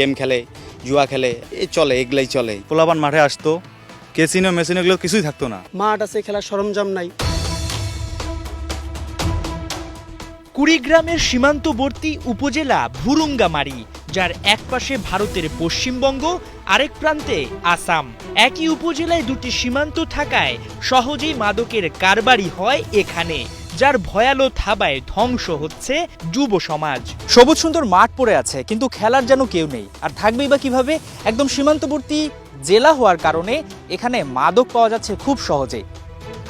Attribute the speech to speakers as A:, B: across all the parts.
A: Game খেলে জুয়া খেলে এ চলে এগুলাই চলে।
B: পোলাপান মাঠে আসতো কেসিনো মেসিনো এগুলো কিছুই থাকতো না।
C: মাঠ আছে খেলার সরঞ্জাম নাই।
D: কুড়িগ্রামের সীমান্তবর্তী উপজেলা ভুরুঙ্গামারি যার এক পাশে ভারতের পশ্চিমবঙ্গ আরেক প্রান্তে আসাম। একই উপজেলায় দুটি সীমান্ত থাকায় সহজেই মাদকের কারবারি হয় এখানে। যার ভয়ালো থাবায় ধ্বংস হচ্ছে যুব সমাজ। সবুজ সুন্দর মাঠ পড়ে আছে, কিন্তু খেলার যেন কেউ নেই। আর থাকবেই বা কীভাবে? একদম সীমান্তবর্তী জেলা হওয়ার কারণে এখানে মাদক পাওয়া যাচ্ছে খুব সহজেই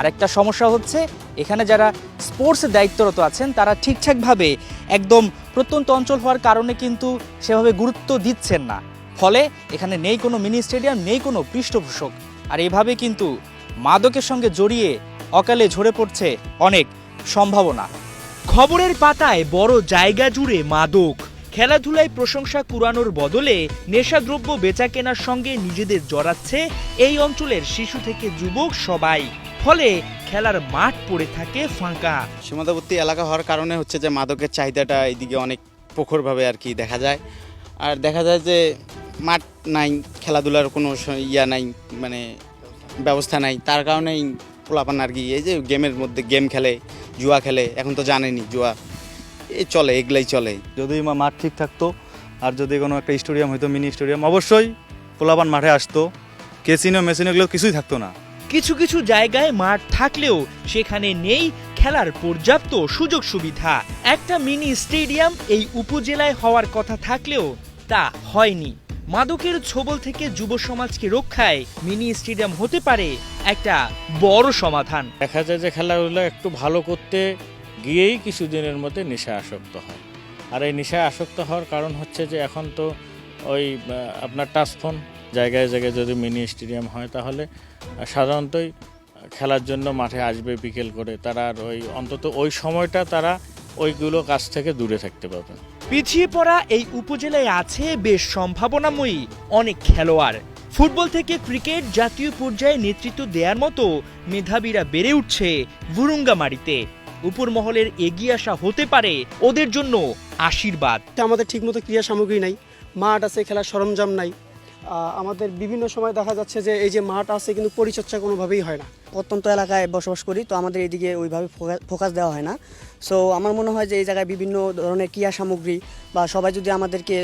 D: আরেকটা সমস্যা হচ্ছে, এখানে যারা স্পোর্টসে দায়িত্বরত আছেন, তারা ঠিকঠাকভাবে একদম প্রত্যন্ত অঞ্চল হওয়ার কারণে কিন্তু সেভাবে গুরুত্ব দিচ্ছেন না। ফলে এখানে নেই কোনো মিনি স্টেডিয়াম, নেই কোনো পৃষ্ঠপোষক। আর এভাবে কিন্তু মাদকের সঙ্গে জড়িয়ে অকালে ঝরে পড়ছে অনেক সম্ভাবনা। খবরের পাতায় বড় জায়গা জুড়ে মাদক। খেলাধুলায় প্রশংসা কুড়ানোর বদলে নেশাদ্রব্য বেচা কেনার সঙ্গে নিজেদের জড়াচ্ছে এই অঞ্চলের শিশু থেকে যুবক সবাই। ফলে খেলার মাঠ পড়ে থাকে ফাঁকা।
A: সীমান্তবর্তী এলাকা হওয়ার কারণে হচ্ছে যে মাদকের চাহিদাটা এইদিকে অনেক প্রখরভাবে আর কি দেখা যায়। আর দেখা যায় যে মাঠ নাই, খেলাধুলার কোনো ইয়া নাই মানে ব্যবস্থা নাই। তার কারণেই পোলাপান আর কি, এই যে গেমের মধ্যে গেম খেলে জুয়া খেলে এখন তো জানেনি জুয়া। এ চলে এগুলাই চলে।
B: যদি মা- মাঠ ঠিক থাকতো আর যদি কোনো একটা স্টেডিয়াম হইতো মিনি স্টেডিয়াম অবশ্যই পোলাপান মাঠে আসতো। কেসিনো মেসিনো এগুলো কিছুই থাকতো না।
D: কিছু কিছু জায়গায় মাঠ থাকলেও সেখানে নেই খেলার পর্যাপ্ত সুযোগ সুবিধা। একটা মিনি স্টেডিয়াম এই উপজেলায় হওয়ার কথা থাকলেও তা হয়নি। মাদকের ছোবল থেকে যুব সমাজকে রক্ষায় মিনি স্টেডিয়াম হতে পারে একটা বড় সমাধান।
E: দেখা যায় যে খেলাধুলা একটু ভালো করতে গিয়েই কিছুদিনের মধ্যে নেশা আসক্ত হয়। আর এই নেশায় আসক্ত হওয়ার কারণ হচ্ছে যে এখন তো ওই আপনার টাচ ফোন জায়গায় জায়গায় যদি মিনি স্টেডিয়াম হয় তাহলে সাধারণতই খেলার জন্য মাঠে আসবে বিকেল করে। তারা আর ওই অন্তত ওই সময়টা তারা ওইগুলো কাছ থেকে দূরে থাকতে পাবে
D: পিছিয়ে পড়া এই উপজেলায় আছে বেশ সম্ভাবনাময়ী অনেক খেলোয়াড়। ফুটবল থেকে ক্রিকেট জাতীয় পর্যায়ে নেতৃত্ব দেওয়ার মতো মেধাবীরা বেড়ে উঠছে ভুরুঙ্গামারিতে। উপর মহলের এগিয়ে আসা হতে পারে ওদের জন্য আশীর্বাদ।
C: আমাদের ঠিকমতো ক্রিয়া সামগ্রী নাই মাঠ আছে খেলার সরঞ্জাম নাই আমাদের বিভিন্ন সময় দেখা যাচ্ছে যে এই যে মাঠ আছে কিন্তু পরিচর্যা কোনোভাবেই হয় না।
F: প্রত্যন্ত এলাকায় বসবাস করি তো আমাদের এদিকে ওইভাবে ফোকাস দেওয়া হয় না। সো আমার মনে হয় যে এই জায়গায় বিভিন্ন ধরনের ক্রিয়া সামগ্রী বা সবাই যদি আমাদেরকে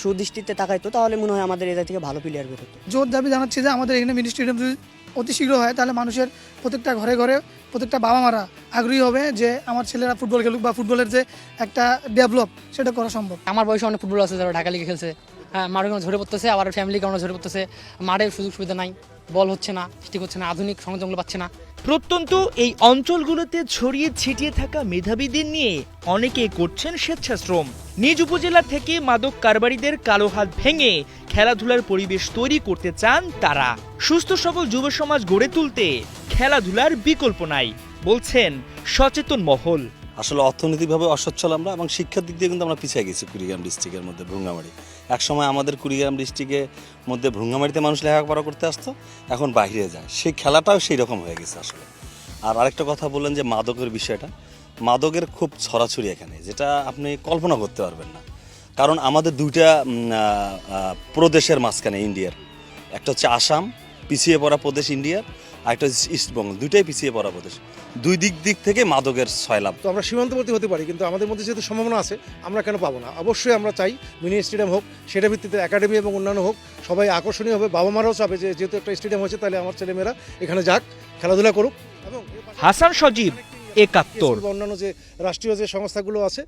F: সুদৃষ্টিতে তাকাইতো তাহলে মনে হয় আমাদের এই জায়গা থেকে ভালো প্লেয়ার বের হতো।
G: জোর দাবি জানাচ্ছি যে আমাদের এখানে মিনি স্টেডিয়াম যদি অতি শীঘ্র হয় তাহলে মানুষের প্রত্যেকটা ঘরে ঘরে প্রত্যেকটা বাবা মারা আগ্রহী হবে যে আমার ছেলেরা ফুটবল খেলুক বা ফুটবলের যে একটা ডেভেলপ সেটা করা সম্ভব।
H: আমার বয়সে অনেক ফুটবল আছে যারা ঢাকা লিগে খেলছে। হ্যাঁ কোনো ঝরে পড়তেছে, আবার ফ্যামিলি কারণে ঝরে পড়তেছে। মাঠে সুযোগ সুবিধা নাই, বল হচ্ছে না, ঠিক হচ্ছে না, আধুনিক সরঞ্জামগুলো পাচ্ছে না।
D: প্রত্যন্ত এই অঞ্চলগুলোতে ছড়িয়ে ছিটিয়ে থাকা মেধাবীদের নিয়ে অনেকে করছেন স্বেচ্ছাশ্রম। নিজ উপজেলা থেকে মাদক কারবারিদের কালো হাত ভেঙে খেলাধুলার পরিবেশ তৈরি করতে চান তারা। সুস্থ সবল যুব সমাজ গড়ে তুলতে খেলাধুলার বিকল্প নাই, বলছেন সচেতন মহল।
I: আসলে অর্থনৈতিকভাবে অসচ্ছল আমরা এবং শিক্ষার দিক দিয়ে কিন্তু আমরা পিছিয়ে গেছি কুড়িগ্রাম ডিস্ট্রিক্টের মধ্যে ভ্রুঙ্গামারি এক সময় আমাদের কুড়িগ্রাম ডিস্ট্রিক্টের মধ্যে ভ্রুঙ্গামারিতে মানুষ লেখাপড়া করতে আসতো, এখন বাইরে যায়। সেই খেলাটাও সেই রকম হয়ে গেছে আসলে। আর আরেকটা কথা বললেন যে মাদকের বিষয়টা। মাদকের খুব ছড়াছড়ি এখানে, যেটা আপনি কল্পনা করতে পারবেন না। কারণ আমাদের দুইটা প্রদেশের মাঝখানে ইন্ডিয়ার। একটা হচ্ছে আসাম, পিছিয়ে পড়া প্রদেশ ইন্ডিয়ার। আর একটা হচ্ছে ইস্টবেঙ্গল দুইটাই পিছিয়ে পড়া প্রদেশ। দুই দিক দিক থেকে মাদকের ছয়লাভ।
J: তো আমরা সীমান্তবর্তী হতে পারি কিন্তু আমাদের মধ্যে যেহেতু সম্ভাবনা আছে আমরা কেন পাবো না? অবশ্যই আমরা চাই মিনি স্টেডিয়াম হোক সেটা ভিত্তিতে একাডেমি এবং অন্যান্য হোক সবাই আকর্ষণীয় হবে বাবা মারাও চাবে যে যেহেতু একটা স্টেডিয়াম হয়েছে তাহলে আমার ছেলেমেয়েরা এখানে যাক খেলাধুলা করুক। এবং
D: হাসান সজীব একাত্তর।
J: বা অন্যান্য যে রাষ্ট্রীয় যে সংস্থাগুলো আছে